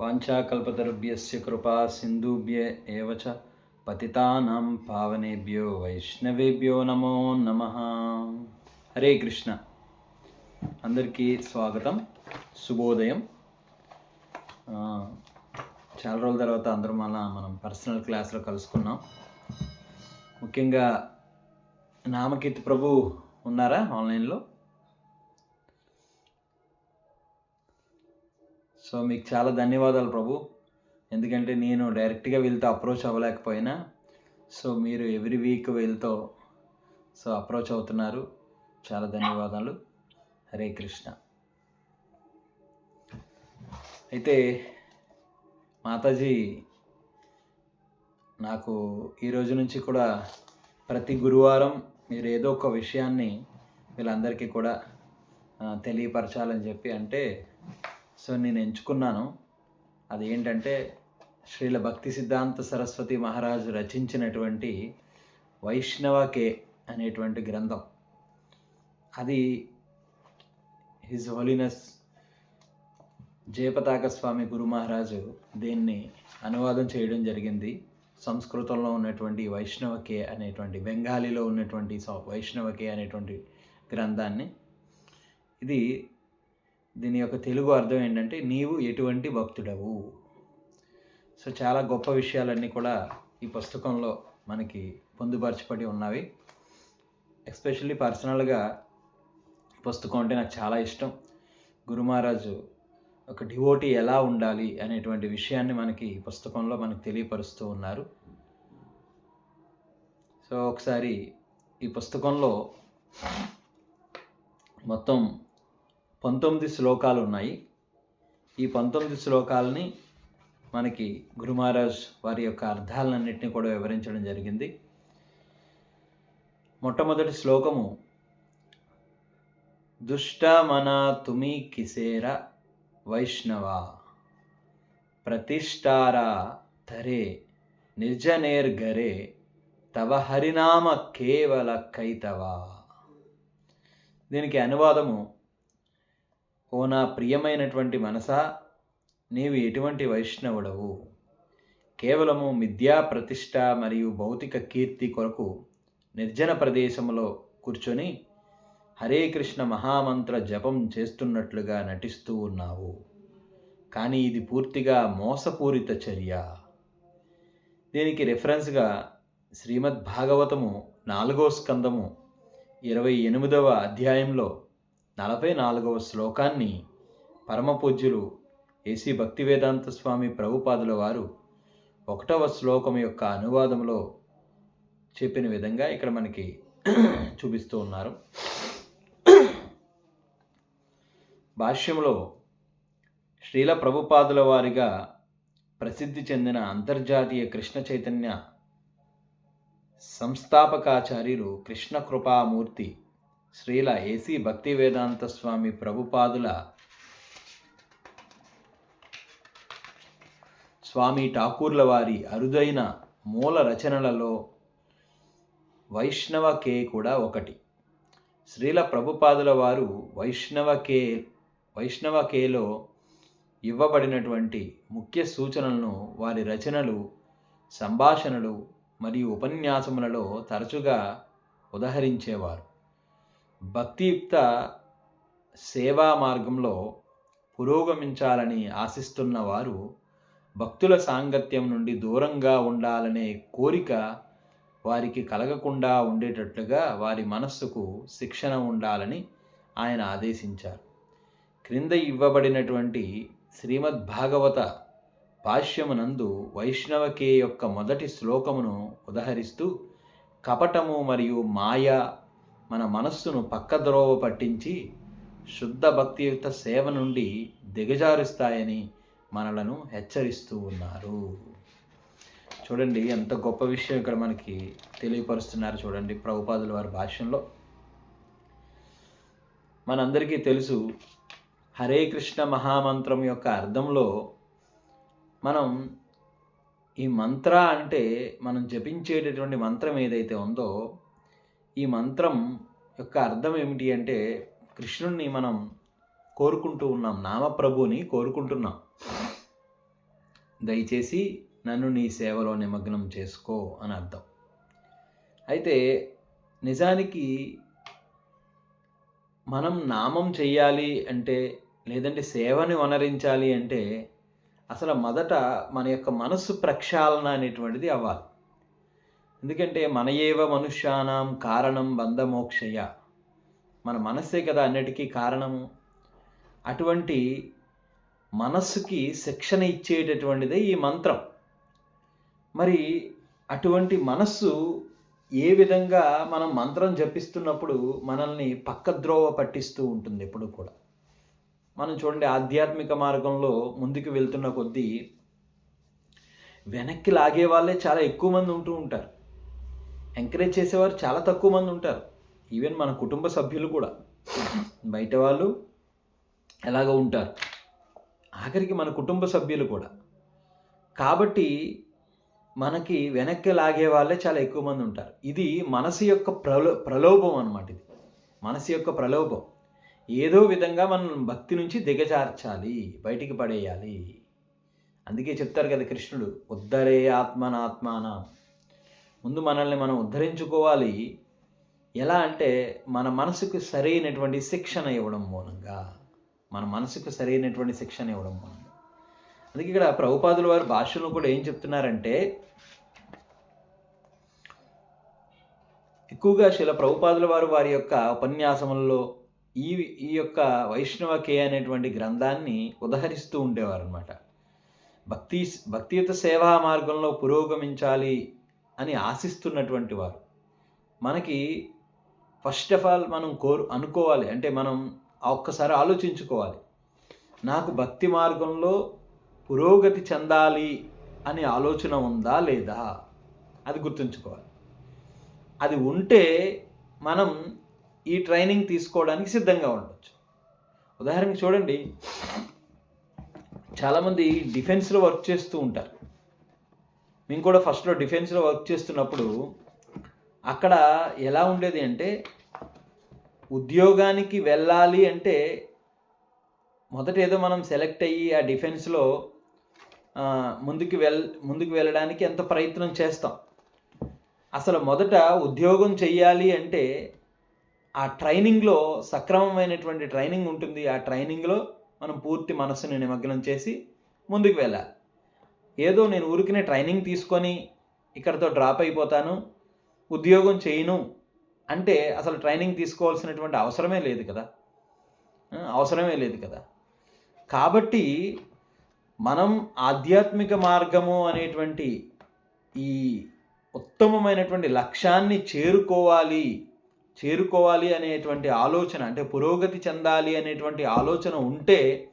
వాంఛాకల్పతరుభ్యస్య కృపా సింధుభ్య ఏవ చ పతితానాం పావనేభ్యో వైష్ణవేభ్యో నమో నమ హరే కృష్ణ అందరికీ స్వాగతం శుభోదయం. చాలా రోజుల తర్వాత అందరం అలా మనం పర్సనల్ క్లాస్లో కలుసుకున్నాం. ముఖ్యంగా నామకీర్తి ప్రభు ఉన్నారా ఆన్లైన్లో? సో మీకు చాలా ధన్యవాదాలు ప్రభు. ఎందుకంటే నేను డైరెక్ట్గా వీళ్ళతో అప్రోచ్ అవ్వలేకపోయినా. సో మీరు ఎవ్రీ వీక్ వీళ్ళతో సో అప్రోచ్ అవుతున్నారు. చాలా ధన్యవాదాలు. హరే కృష్ణ. అయితే మాతాజీ నాకు ఈ రోజు నుంచి కూడా ప్రతి గురువారం మీరు ఏదో ఒక విషయాన్ని వీళ్ళందరికీ కూడా తెలియపరచాలని చెప్పి అంటే సో నేను ఎంచుకున్నాను. అది ఏంటంటే శ్రీల భక్తి సిద్ధాంత సరస్వతి మహారాజు రచించినటువంటి వైష్ణవ కే అనేటువంటి గ్రంథం. అది హిజ్ హోలీనెస్ జయపతాక స్వామి గురు మహారాజు దీన్ని అనువాదం చేయడం జరిగింది. సంస్కృతంలో ఉన్నటువంటి వైష్ణవ కే అనేటువంటి బెంగాలీలో ఉన్నటువంటి వైష్ణవకే వైష్ణవ కే అనేటువంటి గ్రంథాన్ని. ఇది దీని యొక్క తెలుగు అర్థం ఏంటంటే నీవు ఎటువంటి భక్తుడవు. సో చాలా గొప్ప విషయాలన్నీ కూడా ఈ పుస్తకంలో మనకి పొందుపరచబడి ఉన్నవి. ఎస్పెషల్లీ పర్సనల్గా పుస్తకం అంటే నాకు చాలా ఇష్టం. గురు మహారాజు ఒక డివోటీ ఎలా ఉండాలి అనేటువంటి విషయాన్ని మనకి ఈ పుస్తకంలో మనకు తెలియపరుస్తూ ఉన్నారు. సో ఒకసారి ఈ పుస్తకంలో మొత్తం పంతొమ్మిది శ్లోకాలు ఉన్నాయి. ఈ పంతొమ్మిది శ్లోకాలని మనకి గురు మహారాజ్ వారి యొక్క అర్థాలన్నింటినీ కూడా వివరించడం జరిగింది. మొట్టమొదటి శ్లోకము దుష్టమన తుమి కిసేర వైష్ణవ? ప్రతిష్టార ధరే నిర్జనేర్గరే తవ హరినామ కేవల కైతవా? దీనికి అనువాదము ఓ నా ప్రియమైనటువంటి మనసా నీవు ఎటువంటి వైష్ణవుడవు? కేవలము మిథ్యా ప్రతిష్ట మరియు భౌతిక కీర్తి కొరకు నిర్జన ప్రదేశంలో కూర్చొని హరే కృష్ణ మహామంత్ర జపం చేస్తున్నట్లుగా నటిస్తూ ఉన్నావు. కానీ ఇది పూర్తిగా మోసపూరిత చర్య. దీనికి రెఫరెన్స్గా శ్రీమద్ భాగవతము నాలుగో స్కందము ఇరవై ఎనిమిదవ అధ్యాయంలో నలభై నాలుగవ శ్లోకాన్ని పరమపూజ్యులు ఏసీ భక్తివేదాంత స్వామి ప్రభుపాదుల వారు ఒకటవ శ్లోకం యొక్క అనువాదంలో చెప్పిన విధంగా ఇక్కడ మనకి చూపిస్తూ ఉన్నారు. భాష్యంలో శ్రీల ప్రభుపాదుల వారిగా ప్రసిద్ధి చెందిన అంతర్జాతీయ కృష్ణ చైతన్య సంస్థాపకాచార్యులు కృష్ణ కృపామూర్తి శ్రీల ఏసీ భక్తి వేదాంత స్వామి ప్రభుపాదుల స్వామి ఠాకూర్ల వారి అరుదైన మూల రచనలలో వైష్ణవ కే కూడా ఒకటి. శ్రీల ప్రభుపాదుల వారు వైష్ణవ కే వైష్ణవ కేలో ఇవ్వబడినటువంటి ముఖ్య సూచనలను వారి రచనలు సంభాషణలు మరియు ఉపన్యాసములలో తరచుగా ఉదహరించేవారు. భక్తియుక్త సేవా మార్గంలో పురోగమించాలని ఆశిస్తున్న వారు భక్తుల సాంగత్యం నుండి దూరంగా ఉండాలనే కోరిక వారికి కలగకుండా ఉండేటట్లుగా వారి మనస్సుకు శిక్షణ ఉండాలని ఆయన ఆదేశించారు. క్రింద ఇవ్వబడినటువంటి శ్రీమద్ భాగవత భాష్యమునందు వైష్ణవకే యొక్క మొదటి శ్లోకమును ఉదహరిస్తూ కపటము మరియు మాయ మన మనస్సును పక్కద్రోవ పట్టించి శుద్ధ భక్తియుక్త సేవ నుండి దిగజారుస్తాయని మనలను హెచ్చరిస్తూ ఉన్నారు. చూడండి ఎంత గొప్ప విషయం ఇక్కడ మనకి తెలియపరుస్తున్నారు చూడండి ప్రభుపాదుల వారి భాష్యంలో. మనందరికీ తెలుసు హరే కృష్ణ మహామంత్రం యొక్క అర్థంలో మనం ఈ మంత్ర అంటే మనం జపించేటటువంటి మంత్రం ఏదైతే ఉందో ఈ మంత్రం యొక్క అర్థం ఏమిటి అంటే కృష్ణుణ్ణి మనం కోరుకుంటూ ఉన్నాం నామప్రభుని కోరుకుంటున్నాం. దయచేసి నన్ను నీ సేవలో నిమగ్నం చేసుకో అని అర్థం. అయితే నిజానికి మనం నామం చెయ్యాలి అంటే లేదంటే సేవని వనరించాలి అంటే అసలు మొదట మన యొక్క మనస్సు ప్రక్షాళన అనేటువంటిది అవ్వాలి. ఎందుకంటే మన ఏవ మనుష్యానాం కారణం బంధమోక్షయ. మన మనస్సే కదా అన్నిటికీ కారణము. అటువంటి మనస్సుకి శిక్షణ ఇచ్చేటటువంటిదే ఈ మంత్రం. మరి అటువంటి మనస్సు ఏ విధంగా మనం మంత్రం జపిస్తున్నప్పుడు మనల్ని పక్కద్రోవ పట్టిస్తూ ఉంటుంది ఎప్పుడు కూడా. మనం చూడండి ఆధ్యాత్మిక మార్గంలో ముందుకు వెళ్తున్న కొద్దీ వెనక్కి లాగే వాళ్ళే చాలా ఎక్కువ మంది ఉంటూ ఉంటారు. ఎంకరేజ్ చేసేవారు చాలా తక్కువ మంది ఉంటారు. ఈవెన్ మన కుటుంబ సభ్యులు కూడా. బయట వాళ్ళు ఎలాగో ఉంటారు. ఆఖరికి మన కుటుంబ సభ్యులు కూడా. కాబట్టి మనకి వెనక్కి లాగే వాళ్ళే చాలా ఎక్కువ మంది ఉంటారు. ఇది మనసు యొక్క ప్రలో ప్రలోభం అనమాట ఇది. మనసు యొక్క ప్రలోభం. ఏదో విధంగా మనం భక్తి నుంచి దిగజార్చాలి బయటికి పడేయాలి. అందుకే చెప్తారు కదా కృష్ణుడు ఉద్ధరే ఆత్మనాత్మాన. ముందు మనల్ని మనం ఉద్ధరించుకోవాలి. ఎలా అంటే మన మనసుకు సరైనటువంటి శిక్షణ ఇవ్వడం మూలంగా. మన మనసుకు సరైనటువంటి శిక్షణ ఇవ్వడం మూలంగా. అందుకే ఇక్కడ ప్రభుపాదుల వారి భాషలో కూడా ఏం చెప్తున్నారంటే ఎక్కువగా శిల ప్రభుపాదుల వారు వారి యొక్క ఉపన్యాసములలో ఈ ఈ యొక్క వైష్ణవ కే అనేటువంటి గ్రంథాన్ని ఉదహరిస్తూ ఉండేవారు అనమాట భక్తి భక్తియుత సేవా మార్గంలో పురోగమించాలి అని ఆశిస్తున్నటువంటి వారు. మనకి ఫస్ట్ ఆఫ్ ఆల్ మనం కోరు అనుకోవాలి. అంటే మనం ఒక్కసారి ఆలోచించుకోవాలి. నాకు భక్తి మార్గంలో పురోగతి చెందాలి అనే ఆలోచన ఉందా లేదా? అది గుర్తుంచుకోవాలి. అది ఉంటే మనం ఈ ట్రైనింగ్ తీసుకోవడానికి సిద్ధంగా ఉండొచ్చు. ఉదాహరణకి చూడండి. చాలామంది డిఫెన్స్లో వర్క్ చేస్తూ ఉంటారు. మేము కూడా ఫస్ట్లో డిఫెన్స్లో వర్క్ చేస్తున్నప్పుడు అక్కడ ఎలా ఉండేది అంటే ఉద్యోగానికి వెళ్ళాలి అంటే మొదట ఏదో మనం సెలెక్ట్ అయ్యి ఆ డిఫెన్స్లో ముందుకు వెల్ ముందుకు వెళ్ళడానికి ఎంత ప్రయత్నం చేస్తాం. అసలు మొదట ఉద్యోగం చెయ్యాలి అంటే ఆ ట్రైనింగ్లో సక్రమమైనటువంటి ట్రైనింగ్ ఉంటుంది. ఆ ట్రైనింగ్లో మనం పూర్తి మనస్సుని నిమగ్నం చేసి ముందుకు వెళ్ళాలి. ఏదో నేను ఊరికినే ట్రైనింగ్ తీసుకొని ఇక్కడతో డ్రాప్ అయిపోతాను ఉద్యోగం చేయను అంటే అసలు ట్రైనింగ్ తీసుకోవాల్సినటువంటి అవసరమే లేదు కదా. అవసరమే లేదు కదా. కాబట్టి మనం ఆధ్యాత్మిక మార్గము అనేటువంటి ఈ ఉత్తమమైనటువంటి లక్ష్యాన్ని చేరుకోవాలి చేరుకోవాలి అనేటువంటి ఆలోచన అంటే పురోగతి చెందాలి అనేటువంటి ఆలోచన ఉంటే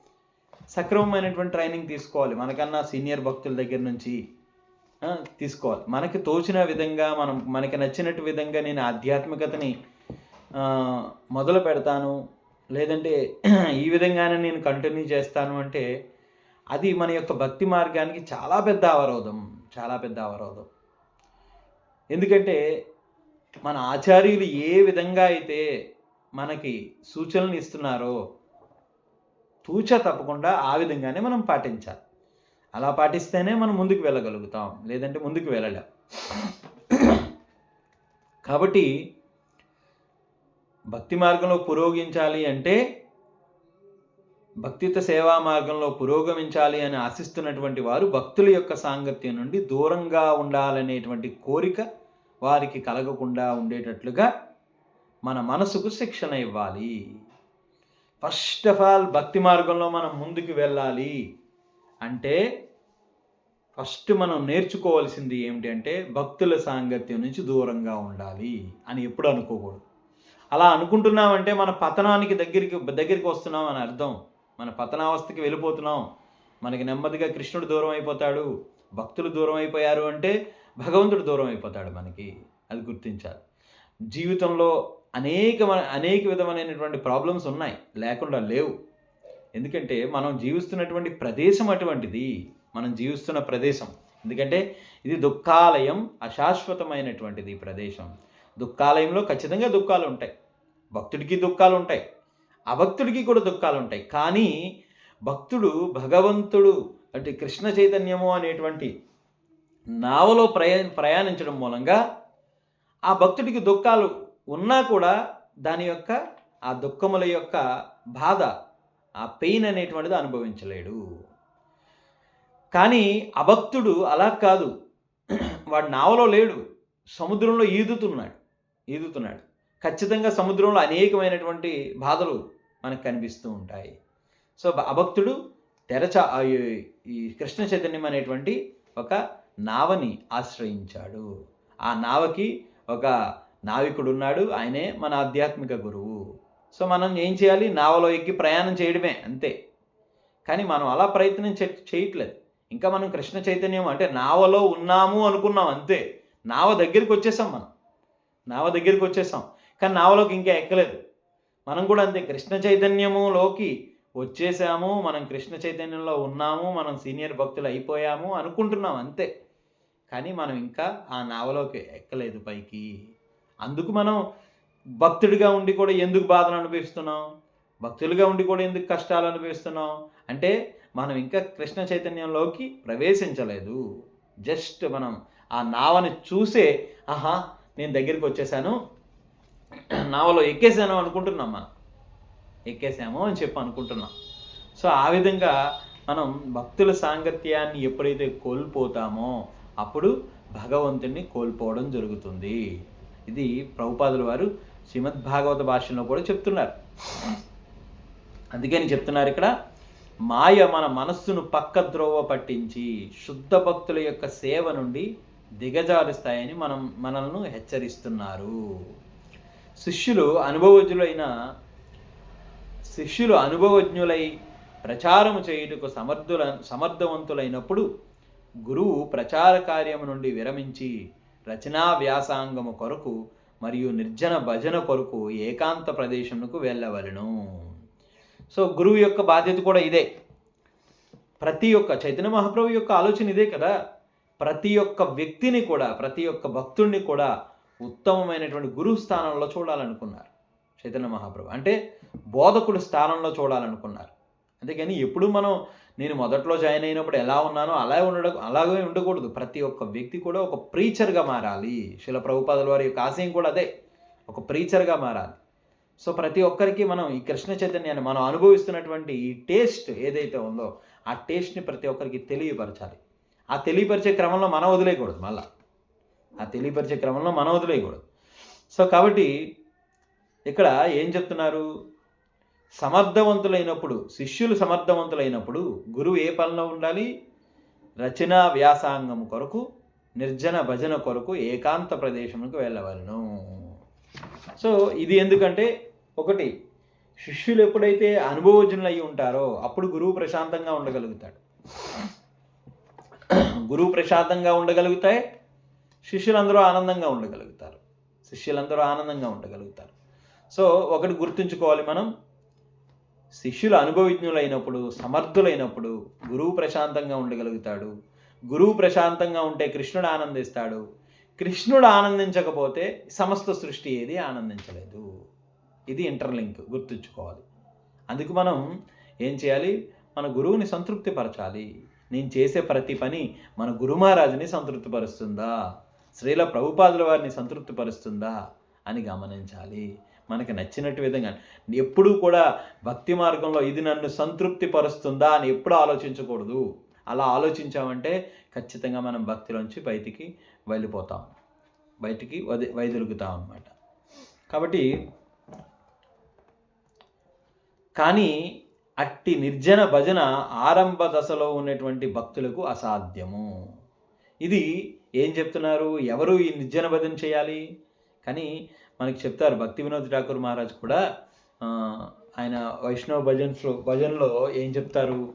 సక్రమమైనటువంటి ట్రైనింగ్ తీసుకోవాలి. మనకన్నా సీనియర్ భక్తుల దగ్గర నుంచి తీసుకోవాలి. మనకి తోచిన విధంగా మనం మనకి నచ్చినట్టు విధంగా నేను ఆధ్యాత్మికతని మొదలు పెడతాను. లేదంటే ఈ విధంగానే నేను కంటిన్యూ చేస్తాను అంటే అది మన యొక్క భక్తి మార్గానికి చాలా పెద్ద అవరోధం. చాలా పెద్ద అవరోధం. ఎందుకంటే మన ఆచార్యులు ఏ విధంగా అయితే మనకి సూచనలు ఇస్తున్నారో తూచ తప్పకుండా ఆ విధంగానే మనం పాటించాలి. అలా పాటిస్తేనే మనం ముందుకు వెళ్ళగలుగుతాం. లేదంటే ముందుకు వెళ్ళలేం. కాబట్టి భక్తి మార్గంలో పురోగించాలి అంటే భక్తిత సేవా మార్గంలో పురోగమించాలి అని ఆశిస్తున్నటువంటి వారు భక్తుల యొక్క సాంగత్యం నుండి దూరంగా ఉండాలనేటువంటి కోరిక వారికి కలగకుండా ఉండేటట్లుగా మన మనసుకు శిక్షణ ఇవ్వాలి. ఫస్ట్ ఆఫ్ ఆల్ భక్తి మార్గంలో మనం ముందుకు వెళ్ళాలి అంటే ఫస్ట్ మనం నేర్చుకోవాల్సింది ఏమిటి అంటే భక్తుల సాంగత్యం నుంచి దూరంగా ఉండాలి అని ఎప్పుడు అనుకోకూడదు. అలా అనుకుంటున్నామంటే మన పతనానికి దగ్గరికి దగ్గరికి వస్తున్నాం అని అర్థం. మన పతనావస్థకి వెళ్ళిపోతున్నాం. మనకి నెమ్మదిగా కృష్ణుడు దూరం అయిపోతాడు. భక్తులు దూరం అయిపోయారు అంటే భగవంతుడు దూరం అయిపోతాడు మనకి. అది గుర్తించాలి. జీవితంలో అనేక అనేక విధమైనటువంటి ప్రాబ్లమ్స్ ఉన్నాయి. లేకుండా లేవు. ఎందుకంటే మనం జీవిస్తున్నటువంటి ప్రదేశం అటువంటిది. మనం జీవిస్తున్న ప్రదేశం. ఎందుకంటే ఇది దుఃఖాలయం అశాశ్వతమైనటువంటిది ఈ ప్రదేశం. దుఃఖాలయంలో ఖచ్చితంగా దుఃఖాలు ఉంటాయి. భక్తుడికి దుఃఖాలు ఉంటాయి. అభక్తుడికి కూడా దుఃఖాలు ఉంటాయి. కానీ భక్తుడు భగవంతుడు అంటే కృష్ణ చైతన్యము అనేటువంటి నావలో ప్రయా ప్రయాణించడం మూలంగా ఆ భక్తుడికి దుఃఖాలు ఉన్నా కూడా దాని యొక్క ఆ దుఃఖముల యొక్క బాధ ఆ పెయిన్ అనేటువంటిది అనుభవించలేడు. కానీ అభక్తుడు అలా కాదు. వాడు నావలో లేడు. సముద్రంలో ఈదుతున్నాడు. ఈదుతున్నాడు. ఖచ్చితంగా సముద్రంలో అనేకమైనటువంటి బాధలు మనకు కనిపిస్తూ ఉంటాయి. సో అభక్తుడు తెరచ ఈ కృష్ణ చైతన్యం అనేటువంటి ఒక నావని ఆశ్రయించాడు. ఆ నావకి ఒక నావికుడు ఉన్నాడు ఆయనే మన ఆధ్యాత్మిక గురువు. సో మనం ఏం చేయాలి? నావలో ఎక్కి ప్రయాణం చేయడమే అంతే. కానీ మనం అలా ప్రయత్నం చేయట్లేదు. ఇంకా మనం కృష్ణ చైతన్యం అంటే నావలో ఉన్నాము అనుకున్నాం అంతే. నావ దగ్గరికి వచ్చేసాం మనం. నావ దగ్గరికి వచ్చేసాం. కానీ నావలోకి ఇంకా ఎక్కలేదు. మనం కూడా అంతే. కృష్ణ చైతన్యములోకి వచ్చేసాము మనం కృష్ణ చైతన్యంలో ఉన్నాము మనం సీనియర్ భక్తులు అయిపోయాము అనుకుంటున్నాం అంతే. కానీ మనం ఇంకా ఆ నావలోకి ఎక్కలేదు పైకి. అందుకు మనం భక్తుడిగా ఉండి కూడా ఎందుకు బాధలు అనుభవిస్తున్నాం? భక్తులుగా ఉండి కూడా ఎందుకు కష్టాలు అనుభవిస్తున్నాం? అంటే మనం ఇంకా కృష్ణ చైతన్యంలోకి ప్రవేశించలేదు. జస్ట్ మనం ఆ నావని చూసే ఆహా నేను దగ్గరికి వచ్చేసాను. నావలో ఎక్కేసాను అనుకుంటున్నాం మనం. ఎక్కేసాము అని చెప్పి అనుకుంటున్నాం. సో ఆ విధంగా మనం భక్తుల సాంగత్యాన్ని ఎప్పుడైతే కోల్పోతామో అప్పుడు భగవంతుణ్ణి కోల్పోవడం జరుగుతుంది. ఇది ప్రభుపాదుల వారు శ్రీమద్భాగవత భాషలో కూడా చెప్తున్నారు. అందుకని చెప్తున్నారు ఇక్కడ మాయ మన మనస్సును పక్క ద్రోవ పట్టించి శుద్ధ భక్తుల యొక్క సేవ నుండి దిగజారుస్తాయని మనం మనల్ని హెచ్చరిస్తున్నారు. శిష్యులు అనుభవజ్ఞులైన శిష్యులు అనుభవజ్ఞులై ప్రచారము చేయుటకు సమర్థుల సమర్థవంతులైనప్పుడు గురువు ప్రచార కార్యము నుండి విరమించి రచనా వ్యాసాంగము కొరకు మరియు నిర్జన భజన కొరకు ఏకాంత ప్రదేశమునకు వెళ్ళవలను. సో గురువు యొక్క బాధ్యత కూడా ఇదే. ప్రతి ఒక్క చైతన్య మహాప్రభు యొక్క ఆలోచన ఇదే కదా. ప్రతి ఒక్క వ్యక్తిని కూడా ప్రతి ఒక్క భక్తుడిని కూడా ఉత్తమమైనటువంటి గురువు స్థానంలో చూడాలనుకున్నారు చైతన్య మహాప్రభు. అంటే బోధకుడు స్థానంలో చూడాలనుకున్నారు. అంతేగాని ఎప్పుడు మనం నేను మొదట్లో జాయిన్ అయినప్పుడు ఎలా ఉన్నానో అలా ఉండడం అలాగే ఉండకూడదు. ప్రతి ఒక్క వ్యక్తి కూడా ఒక ప్రీచర్గా మారాలి. శిల ప్రభుపాదుల వారి యొక్క ఆశయం కూడా అదే. ఒక ప్రీచర్గా మారాలి. సో ప్రతి ఒక్కరికి మనం ఈ కృష్ణ చైతన్యాన్ని మనం అనుభవిస్తున్నటువంటి ఈ టేస్ట్ ఏదైతే ఉందో ఆ టేస్ట్ని ప్రతి ఒక్కరికి తెలియపరచాలి. ఆ తెలియపరిచే క్రమంలో మనం వదిలేయకూడదు మళ్ళా. ఆ తెలియపరిచే క్రమంలో మనం వదిలేయకూడదు. సో కాబట్టి ఇక్కడ ఏం చెప్తున్నారు? సమర్థవంతులైనప్పుడు శిష్యులు సమర్థవంతులైనప్పుడు గురువు ఏ పనిలో ఉండాలి? రచనా వ్యాసాంగం కొరకు నిర్జన భజన కొరకు ఏకాంత ప్రదేశంకు వెళ్ళవలను. సో ఇది ఎందుకంటే ఒకటి శిష్యులు ఎప్పుడైతే అనుభవజ్ఞులు అయి ఉంటారో అప్పుడు గురువు ప్రశాంతంగా ఉండగలుగుతాడు. గురువు ప్రశాంతంగా ఉండగలుగుతాయి శిష్యులందరూ ఆనందంగా ఉండగలుగుతారు. శిష్యులందరూ ఆనందంగా ఉండగలుగుతారు. సో ఒకటి గుర్తుంచుకోవాలి మనం శిష్యులు అనుభవజ్ఞులైనప్పుడు సమర్థులైనప్పుడు గురువు ప్రశాంతంగా ఉండగలుగుతాడు. గురువు ప్రశాంతంగా ఉంటే కృష్ణుడు ఆనందిస్తాడు. కృష్ణుడు ఆనందించకపోతే సమస్త సృష్టి ఏది ఆనందించలేదు. ఇది ఇంటర్లింక్ గుర్తుంచుకోవాలి. అందుకు మనం ఏం చేయాలి? మన గురువుని సంతృప్తిపరచాలి. నేను చేసే ప్రతి పని మన గురుమహారాజుని సంతృప్తిపరుస్తుందా? శ్రీల ప్రభుపాదుల వారిని సంతృప్తిపరుస్తుందా? అని గమనించాలి. మనకి నచ్చినట్టు విధంగా ఎప్పుడూ కూడా భక్తి మార్గంలో ఇది నన్ను సంతృప్తి పరుస్తుందా అని ఎప్పుడు ఆలోచించకూడదు. అలా ఆలోచించామంటే ఖచ్చితంగా మనం భక్తిలోంచి బయటికి వెళ్ళిపోతాం. బయటికి వది వైదొలుగుతాం అన్నమాట కాబట్టి కానీ అట్టి నిర్జన భజన ఆరంభ దశలో ఉన్నటువంటి భక్తులకు అసాధ్యము. ఇది ఏం చెప్తున్నారు? ఎవరు ఈ నిర్జన భజన చేయాలి? కానీ మనకి చెప్తారు భక్తి వినోద్ ఠాకూర్ మహారాజ్ కూడా ఆయన వైష్ణవ భజన్స్లో భజన్లో ఏం చెప్తారు?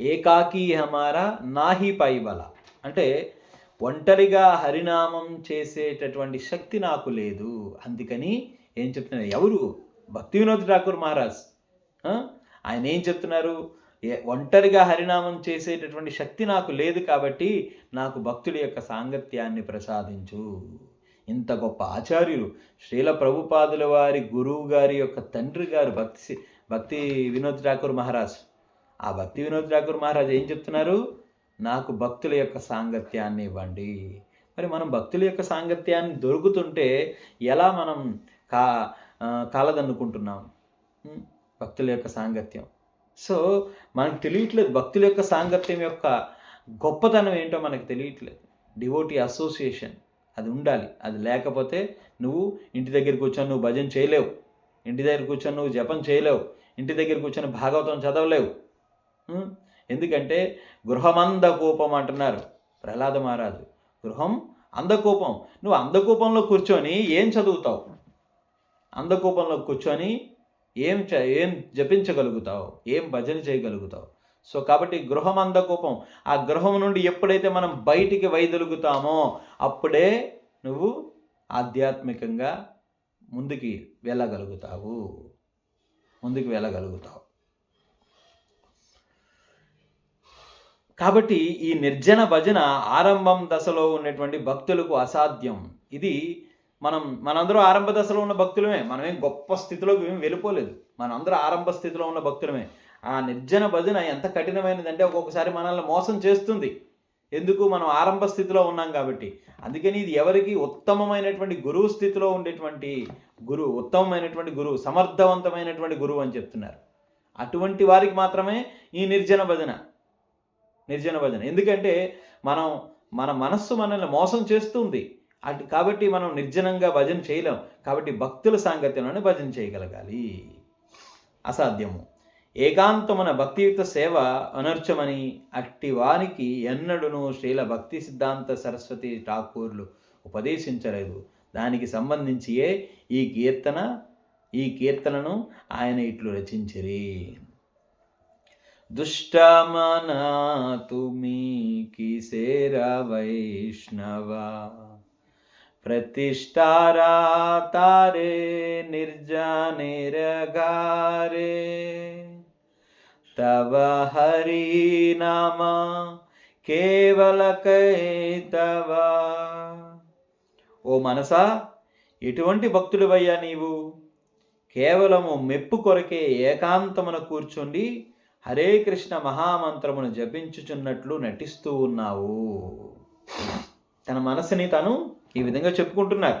ఏకాకి హమారా నాహి పైబల. అంటే ఒంటరిగా హరినామం చేసేటటువంటి శక్తి నాకు లేదు. అందుకని ఏం చెప్తున్నారు? ఎవరు? భక్తి వినోద్ ఠాకూర్ మహారాజ్. ఆయన ఏం చెప్తున్నారు? ఏ- ఒంటరిగా హరినామం చేసేటటువంటి శక్తి నాకు లేదు కాబట్టి నాకు భక్తుడి యొక్క సాంగత్యాన్ని ప్రసాదించు. ఇంత గొప్ప ఆచార్యులు. శ్రీల ప్రభుపాదుల వారి గురువు గారి యొక్క తండ్రి గారు భక్తి భక్తి వినోద్ ఠాకూర్ మహారాజ్. ఆ భక్తి వినోద్ ఠాకూర్ మహారాజ్ ఏం చెప్తున్నారు? నాకు భక్తుల యొక్క సాంగత్యాన్ని ఇవ్వండి. మరి మనం భక్తుల యొక్క సాంగత్యాన్ని దొరుకుతుంటే ఎలా మనం కా కాలదన్నుకుంటున్నాం? భక్తుల యొక్క సాంగత్యం. సో మనకు తెలియట్లేదు భక్తుల యొక్క సాంగత్యం యొక్క గొప్పతనం ఏంటో మనకు తెలియట్లేదు. Devotee association. అది ఉండాలి. అది లేకపోతే నువ్వు ఇంటి దగ్గర కూర్చొని నువ్వు భజన చేయలేవు. ఇంటి దగ్గర కూర్చొని నువ్వు జపం చేయలేవు. ఇంటి దగ్గర కూర్చొని భాగవతం చదవలేవు. ఎందుకంటే గృహమంద కోపం అంటున్నారు ప్రహ్లాద మహారాజు. గృహం అందకోపం. నువ్వు అందకోపంలో కూర్చొని ఏం చదువుతావు? అందకోపంలో కూర్చొని ఏం చ ఏం జపించగలుగుతావు? ఏం భజన చేయగలుగుతావు? సో కాబట్టి గృహం అందకోపం ఆ గృహం నుండి ఎప్పుడైతే మనం బయటికి వైదొలుగుతామో అప్పుడే నువ్వు ఆధ్యాత్మికంగా ముందుకి వెళ్ళగలుగుతావు. ముందుకు వెళ్ళగలుగుతావు. కాబట్టి ఈ నిర్జన భజన ఆరంభం దశలో ఉన్నటువంటి భక్తులకు అసాధ్యం. ఇది మనం మనందరూ ఆరంభ దశలో ఉన్న భక్తులమే. మనమేం గొప్ప స్థితిలోకి ఏం వెళ్ళిపోలేదు. మనందరూ ఆరంభ స్థితిలో ఉన్న భక్తులమే. ఆ నిర్జన భజన ఎంత కఠినమైనదంటే ఒక్కొక్కసారి మనల్ని మోసం చేస్తుంది. ఎందుకు? మనం ఆరంభ స్థితిలో ఉన్నాం కాబట్టి. అందుకని ఇది ఎవరికి ఉత్తమమైనటువంటి గురువు స్థితిలో ఉండేటువంటి గురువు ఉత్తమమైనటువంటి గురువు సమర్థవంతమైనటువంటి గురువు అని చెప్తున్నారు. అటువంటి వారికి మాత్రమే ఈ నిర్జన భజన నిర్జన భజన ఎందుకంటే మనం మన మనస్సు మనల్ని మోసం చేస్తుంది. అటు కాబట్టి మనం నిర్జనంగా భజన చేయలేం. కాబట్టి భక్తుల సాంగత్యంలోనే భజన చేయగలగాలి. అసాధ్యము. ఏకాంతమున భక్తియుక్త సేవ అనర్చమని అట్టి వానికి ఎన్నడును శ్రీల భక్తి సిద్ధాంత సరస్వతి ఠాకూర్లు ఉపదేశించలేదు. దానికి సంబంధించియే ఈ కీర్తన ఈ కీర్తనను ఆయన ఇట్లు రచించిరి. దుష్టమనా తుమి కిసేర వైష్ణవ ప్రతిష్టారా తారే నిర్జనేర గారే తవ హరి నామ కేవల తవ. ఓ మనసా ఎటువంటి భక్తుడివయ్యా నీవు? కేవలము మెప్పు కొరకే ఏకాంతమున కూర్చుండి హరే కృష్ణ మహామంత్రమును జపించుచున్నట్లు నటిస్తూ ఉన్నావు. తన మనసుని తను ఈ విధంగా చెప్పుకుంటున్నారు.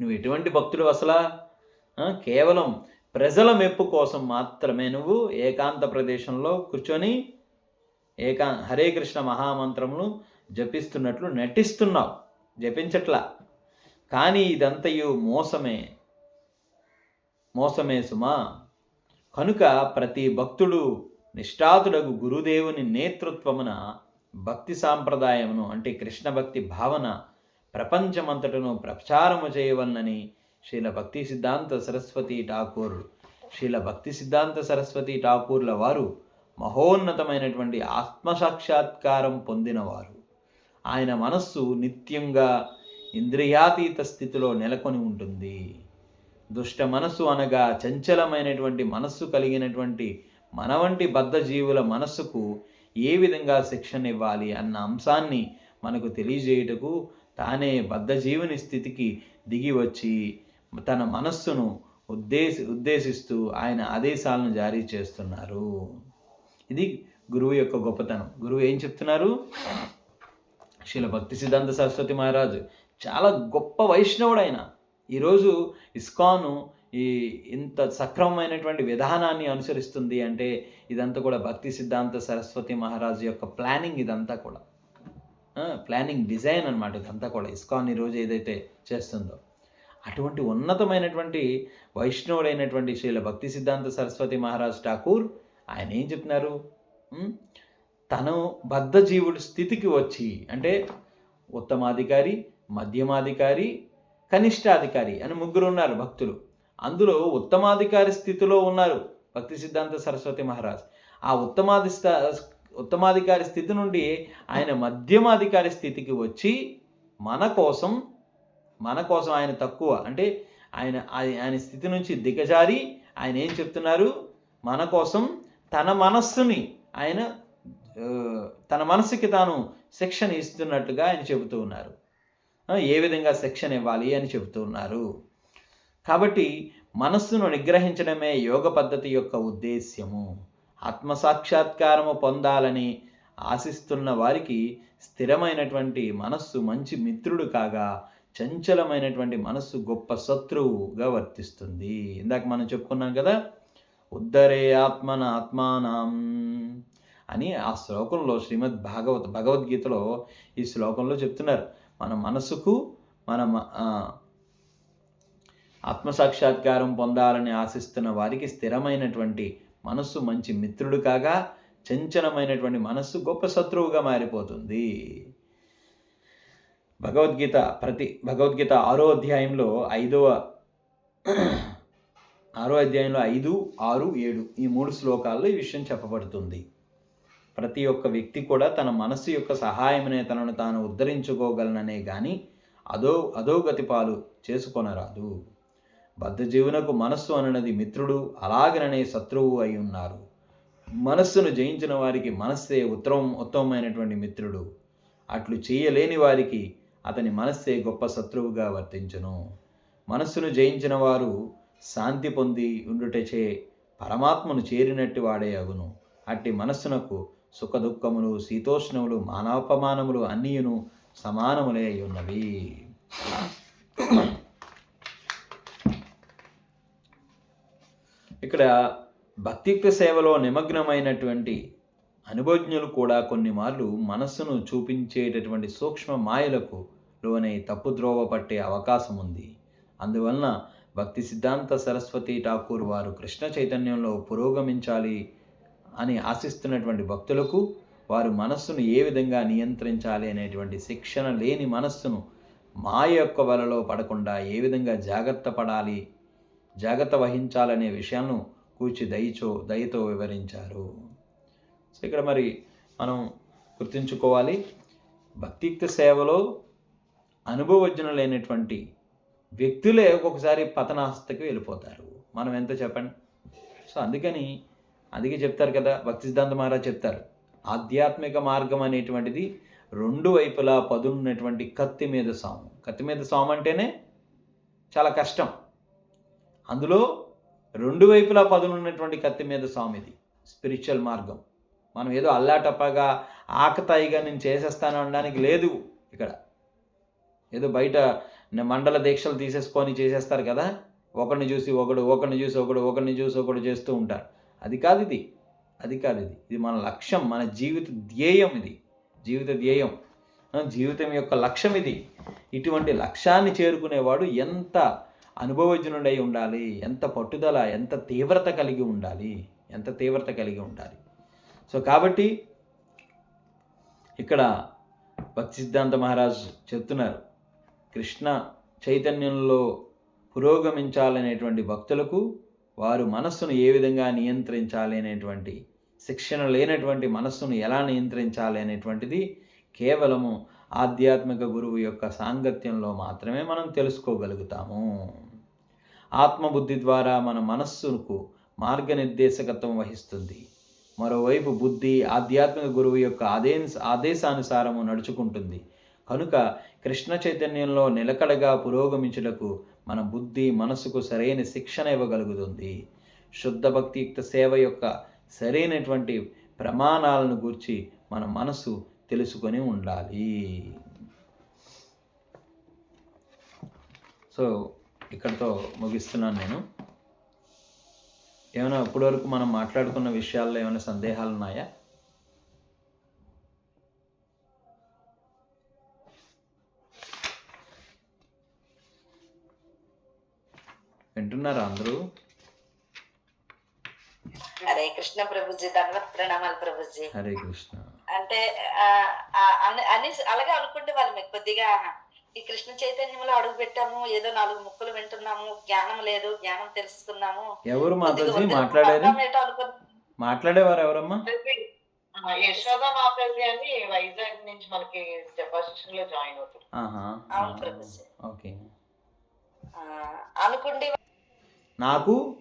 నువ్వు ఎటువంటి భక్తుడు అసలా కేవలం ప్రజల మెప్పు కోసం మాత్రమే నువ్వు ఏకాంత ప్రదేశంలో కూర్చొని ఏకా హరే కృష్ణ మహామంత్రమును జపిస్తున్నట్లు నటిస్తున్నావు. జపించట్లా. కానీ ఇదంతయు మోసమే. మోసమే సుమా. కనుక ప్రతి భక్తుడు నిష్ఠాతుడగు గురుదేవుని నేతృత్వమున భక్తి సాంప్రదాయమును అంటే కృష్ణ భక్తి భావన ప్రపంచమంతటను ప్రచారము చేయవలనని శ్రీల భక్తి సిద్ధాంత సరస్వతి ఠాకూర్. శ్రీల భక్తి సిద్ధాంత సరస్వతి ఠాకూర్ల వారు మహోన్నతమైనటువంటి ఆత్మసాక్షాత్కారం పొందినవారు. ఆయన మనస్సు నిత్యంగా ఇంద్రియాతీత స్థితిలో నెలకొని ఉంటుంది. దుష్ట మనస్సు అనగా చంచలమైనటువంటి మనస్సు కలిగినటువంటి మన వంటి బద్ధ జీవుల మనస్సుకు ఏ విధంగా శిక్షణ ఇవ్వాలి అన్న అంశాన్ని మనకు తెలియజేయుటకు తానే బద్ధజీవుని స్థితికి దిగి వచ్చి తన మనస్సును ఉద్దేశ ఉద్దేశిస్తూ ఆయన ఆదేశాలను జారీ చేస్తున్నారు. ఇది గురువు యొక్క గొప్పతనం. గురువు ఏం చెప్తున్నారు? శీల భక్తి సిద్ధాంత సరస్వతి మహారాజు చాలా గొప్ప వైష్ణవుడు ఆయన. ఈరోజు ఇస్కాను ఈ ఇంత సక్రమమైనటువంటి విధానాన్ని అనుసరిస్తుంది అంటే ఇదంతా కూడా భక్తి సిద్ధాంత సరస్వతి మహారాజు యొక్క ప్లానింగ్ ఇదంతా కూడా. ప్లానింగ్ డిజైన్ అనమాట ఇదంతా కూడా. ఇస్కాన్ ఈరోజు ఏదైతే చేస్తుందో. అటువంటి ఉన్నతమైనటువంటి వైష్ణవుడైనటువంటి శ్రీల భక్తి సిద్ధాంత సరస్వతి మహారాజ్ ఠాకూర్ ఆయన ఏం చెప్తున్నారు తను బద్ధ జీవుడి స్థితికి వచ్చి అంటే ఉత్తమాధికారి మధ్యమాధికారి కనిష్టాధికారి అని ముగ్గురు ఉన్నారు భక్తులు. అందులో ఉత్తమాధికారి స్థితిలో ఉన్నారు భక్తి సిద్ధాంత సరస్వతి మహారాజ్. ఆ ఉత్తమాధి ఉత్తమాధికారి స్థితి నుండి ఆయన మధ్యమాధికారి స్థితికి వచ్చి మన కోసం మన కోసం ఆయన తక్కువ. అంటే ఆయన ఆయన స్థితి నుంచి దిగజారి ఆయన ఏం చెప్తున్నారు? మన కోసం తన మనస్సుని ఆయన తన మనస్సుకి తాను శిక్షణ ఇస్తున్నట్టుగా ఆయన చెబుతూ ఉన్నారు. ఏ విధంగా శిక్షణ ఇవ్వాలి అని చెబుతూ ఉన్నారు. కాబట్టి మనస్సును నిగ్రహించడమే యోగ పద్ధతి యొక్క ఉద్దేశ్యము. ఆత్మసాక్షాత్కారము పొందాలని ఆశిస్తున్న వారికి స్థిరమైనటువంటి మనస్సు మంచి మిత్రుడు కాగా చంచలమైనటువంటి మనస్సు గొప్ప శత్రువుగా వర్తిస్తుంది. ఇందాక మనం చెప్పుకున్నాం కదా ఉద్ధరే ఆత్మన ఆత్మానం అని ఆ శ్లోకంలో శ్రీమద్ భాగవత భగవద్గీతలో ఈ శ్లోకంలో చెప్తున్నారు. మన మనసుకు మన మ- ఆత్మసాక్షాత్కారం పొందాలని ఆశిస్తున్న వారికి స్థిరమైనటువంటి మనస్సు మంచి మిత్రుడు కాగా చంచలమైనటువంటి మనస్సు గొప్ప శత్రువుగా మారిపోతుంది. భగవద్గీత ప్రతి భగవద్గీత ఆరో అధ్యాయంలో ఐదవ ఆరో అధ్యాయంలో ఐదు ఆరు ఏడు ఈ మూడు శ్లోకాల్లో ఈ విషయం చెప్పబడుతుంది. ప్రతి ఒక్క వ్యక్తి కూడా తన మనస్సు యొక్క సహాయమనే తనను తాను ఉద్ధరించుకోగలననే కానీ అదో అధోగతి పాలు చేసుకొనరాదు. బద్ధజీవునకు మనస్సు అన్నది మిత్రుడు అలాగననే శత్రువు అయి ఉన్నారు. మనస్సును జయించిన వారికి మనస్సే ఉత్తమం ఉత్తమమైనటువంటి మిత్రుడు. అట్లు చేయలేని వారికి అతని మనస్సే గొప్ప శత్రువుగా వర్తించును. మనస్సును జయించిన వారు శాంతి పొంది ఉండుటచే పరమాత్మను చేరినట్టు వాడే అగును. అట్టి మనస్సునకు సుఖదుఖములు శీతోష్ణములు మానవపమానములు అన్నీయును సమానములే అయి ఉన్నవి ఇక్కడ భక్తియుక్త సేవలో నిమగ్నమైనటువంటి అనుభవజ్ఞులు కూడా కొన్ని మార్లు మనస్సును చూపించేటటువంటి సూక్ష్మ మాయలకు లోనై తప్పుద్రోవ పట్టే అవకాశం ఉంది. అందువలన భక్తి సిద్ధాంత సరస్వతి ఠాకూర్ వారు కృష్ణ చైతన్యంలో పురోగమించాలి అని ఆశిస్తున్నటువంటి భక్తులకు వారు మనస్సును ఏ విధంగా నియంత్రించాలి అనేటువంటి శిక్షణ లేని మనస్సును మాయ యొక్క వలలో పడకుండా ఏ విధంగా జాగ్రత్త పడాలి జాగ్రత్త వహించాలనే విషయాలను కూర్చి దయచో దయతో వివరించారు. సో ఇక్కడ మరి మనం గుర్తుంచుకోవాలి భక్తియుక్త సేవలో అనుభవజ్ఞులైనటువంటి వ్యక్తులే ఒక్కొక్కసారి పతనాస్తకి వెళ్ళిపోతారు. మనం ఎంత చెప్పండి? సో అందుకని అందుకే చెప్తారు కదా భక్తి సిద్ధాంత మహారాజ్ చెప్తారు ఆధ్యాత్మిక మార్గం అనేటువంటిది రెండు వైపులా పదునున్నటువంటి కత్తి మీద సాము. కత్తి మీద సాము అంటేనే చాలా కష్టం. అందులో రెండు వైపులా పదునున్నటువంటి కత్తి మీద సాము ఇది స్పిరిచువల్ మార్గం. మనం ఏదో అల్లాటప్పగా ఆకతాయిగా నేను చేసేస్తాను అనడానికి లేదు ఇక్కడ. ఏదో బయట మండల దీక్షలు తీసేసుకొని చేసేస్తారు కదా. ఒకరిని చూసి ఒకడు ఒకరిని చూసి ఒకడు ఒకరిని చూసి ఒకడు చేస్తూ ఉంటారు. అది కాదు ఇది. అది కాదు ఇది. ఇది మన లక్ష్యం మన జీవిత ధ్యేయం ఇది. జీవిత ధ్యేయం. జీవితం యొక్క లక్ష్యం ఇది. ఇటువంటి లక్ష్యాన్ని చేరుకునేవాడు ఎంత అనుభవజ్ఞుడై ఉండాలి ఎంత పట్టుదల ఎంత తీవ్రత కలిగి ఉండాలి ఎంత తీవ్రత కలిగి ఉండాలి. సో కాబట్టి ఇక్కడ భక్తి సిద్ధాంత మహారాజ్ చెప్తున్నారు కృష్ణ చైతన్యంలో పురోగమించాలనేటువంటి భక్తులకు వారు మనస్సును ఏ విధంగా నియంత్రించాలి అనేటువంటి శిక్షణ లేనటువంటి మనస్సును ఎలా నియంత్రించాలి అనేటువంటిది కేవలము ఆధ్యాత్మిక గురువు యొక్క సాంగత్యంలో మాత్రమే మనం తెలుసుకోగలుగుతాము. ఆత్మబుద్ధి ద్వారా మన మనస్సుకు మార్గనిర్దేశకత్వం వహిస్తుంది. మరోవైపు బుద్ధి ఆధ్యాత్మిక గురువు యొక్క ఆదే ఆదేశానుసారము నడుచుకుంటుంది. కనుక కృష్ణ చైతన్యంలో నిలకడగా పురోగమించుటకు మన బుద్ధి మనసుకు సరైన శిక్షణ ఇవ్వగలుగుతుంది. శుద్ధ భక్తియుక్త సేవ యొక్క సరైనటువంటి ప్రమాణాలను గూర్చి మన మనసు తెలుసుకొని ఉండాలి. సో ఇక్కడితో ముగిస్తున్నాను నేను. ఏమైనా ఇప్పటి వరకు మనం మాట్లాడుకున్న విషయాల్లో ఏమైనా సందేహాలు ఉన్నాయా? వింటున్నారా అందరూ? హరే కృష్ణ ప్రభుజీ ధన్యవాద ప్రణామాలు ప్రభుజీ. హరే కృష్ణ. అంటే అని అలాగే అనుకుంటే వాళ్ళు మీకు కొద్దిగా ఈ కృష్ణ చైతన్యంలో అడుగు పెట్టాము. ఏదో నాలుగు ముక్కలు వింటున్నాము. జ్ఞానం లేదు. జ్ఞానం తెలుసుకున్నాము. ఎవరు మాతాజీ మాట్లాడారు. మాట్లాడేవారు ఎవరమ్మా? యశోద మాతాజీ అని వైజాగ్ నుంచి మనకి డెపాజిషన్లో జాయిన్ అవుతారు ఆహా. అవును ప్రభుజీ ఓకే. ఆ, అనుకుండి నాకు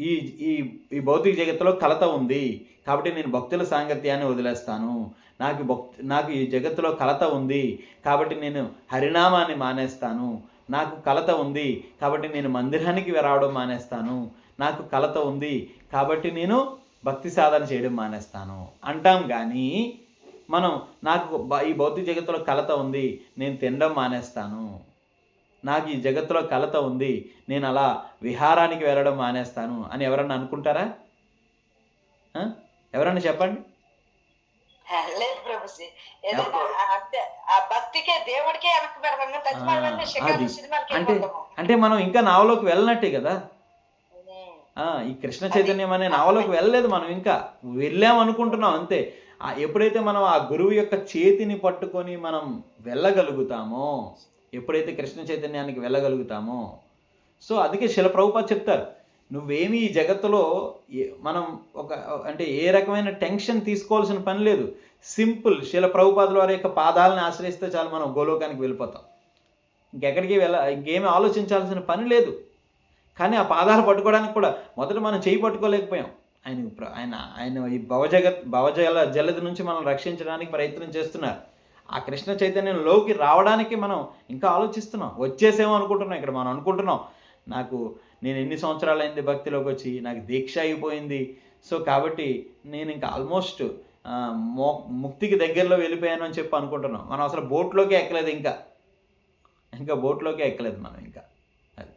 ఈ ఈ ఈ భౌతిక జగత్తులో కలత ఉంది. కాబట్టి నేను భక్తుల సాంగత్యాన్ని వదిలేస్తాను. నాకు భక్తి నాకు ఈ జగత్తులో కలత ఉంది కాబట్టి నేను హరినామాన్ని మానేస్తాను. నాకు కలత ఉంది కాబట్టి నేను మందిరానికి రావడం మానేస్తాను. నాకు కలత ఉంది కాబట్టి నేను భక్తి సాధన చేయడం మానేస్తాను. అంటాం కానీ మనం నాకు ఈ భౌతిక జగత్తులో కలత ఉంది నేను తినడం మానేస్తాను. నాకు ఈ జగత్తులో కలత ఉంది నేను అలా విహారానికి వెళ్ళడం మానేస్తాను అని ఎవరన్నా అనుకుంటారా? ఎవరన్నా చెప్పండి? లేదు ప్రభుజీ ఏదైనా ఆ- అంటే ఆ భక్తికే దేవుడికే వెనక్కి. సినిమాలకి అంటే మనం ఇంకా నావలోకి వెళ్ళనట్టే కదా? ఈ కృష్ణ చైతన్యం అనే నావలోకి వెళ్ళలేదు మనం ఇంకా. వెళ్ళాం అనుకుంటున్నాం అంతే. ఎప్పుడైతే మనం ఆ గురువు యొక్క చేతిని పట్టుకొని మనం వెళ్ళగలుగుతామో ఎప్పుడైతే కృష్ణ చైతన్యానికి వెళ్ళగలుగుతామో. సో అందుకే శిల ప్రభుపాద్ చెప్తారు నువ్వేమి ఈ జగత్తులో ఏ- మనం ఒక అంటే ఏ రకమైన టెన్షన్ తీసుకోవాల్సిన పని లేదు. సింపుల్ శిల ప్రభుపాదుల వారి యొక్క పాదాలను ఆశ్రయిస్తే చాలు మనం గోలోకానికి వెళ్ళిపోతాం. ఇంకెక్కడికి వెళ్ళ ఇంకేమీ ఆలోచించాల్సిన పని లేదు. కానీ ఆ పాదాలు పట్టుకోవడానికి కూడా మొదట మనం చేయి పట్టుకోలేకపోయాం. ఆయన ఆయన ఆయన ఈ భవజగత్ భవజల జలది నుంచి మనం రక్షించడానికి ప్రయత్నం చేస్తున్నారు. ఆ కృష్ణ చైతన్యంలోకి రావడానికి మనం ఇంకా ఆలోచిస్తున్నాం. వచ్చేసేమో అనుకుంటున్నాం. ఇక్కడ మనం అనుకుంటున్నాం. నాకు నేను ఎన్ని సంవత్సరాలైంది భక్తిలోకి వచ్చి నాకు దీక్ష అయిపోయింది. సో కాబట్టి నేను ఇంకా ఆల్మోస్ట్ మో ముక్తికి దగ్గరలో వెళ్ళిపోయాను అని చెప్పి అనుకుంటున్నాం. మనం అసలు బోట్లోకి ఎక్కలేదు ఇంకా. ఇంకా బోట్లోకి ఎక్కలేదు మనం ఇంకా. అది.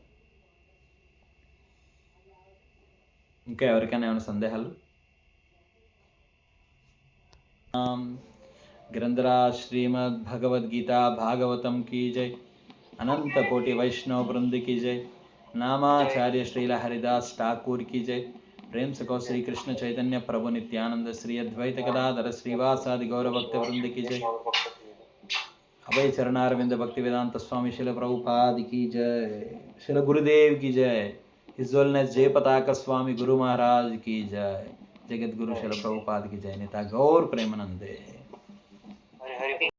ఇంకా ఎవరికైనా ఏమైనా సందేహాలు? గ్రంథరా శ్రీమద్ భగవద్గీత భాగవతం కీ జై. అనంత కోటి వైష్ణవ బృంది కీ జై. నామాచార్య శ్రీల హరిదాస్ ఠాకూర్ కీ జై. ప్రేమ్ సకో శ్రీకృష్ణ చైతన్య ప్రభు నిత్యానంద శ్రీ అద్వైత గదాధర శ్రీవాసాది గౌరభక్త వృంద కీ జై. అభయ చరణారవింద భక్తి వేదాంత స్వామి శిల ప్రభుపాది కీ జై. శిల గురుదేవ్ కీ జై. హిజ్వల్నెస్ జయపతాక స్వామి గురు మహారాజ్ కీ జై. జగద్గురు శిల ప్రభుపాది కీ జై. గౌర్ ప్రేమనందే.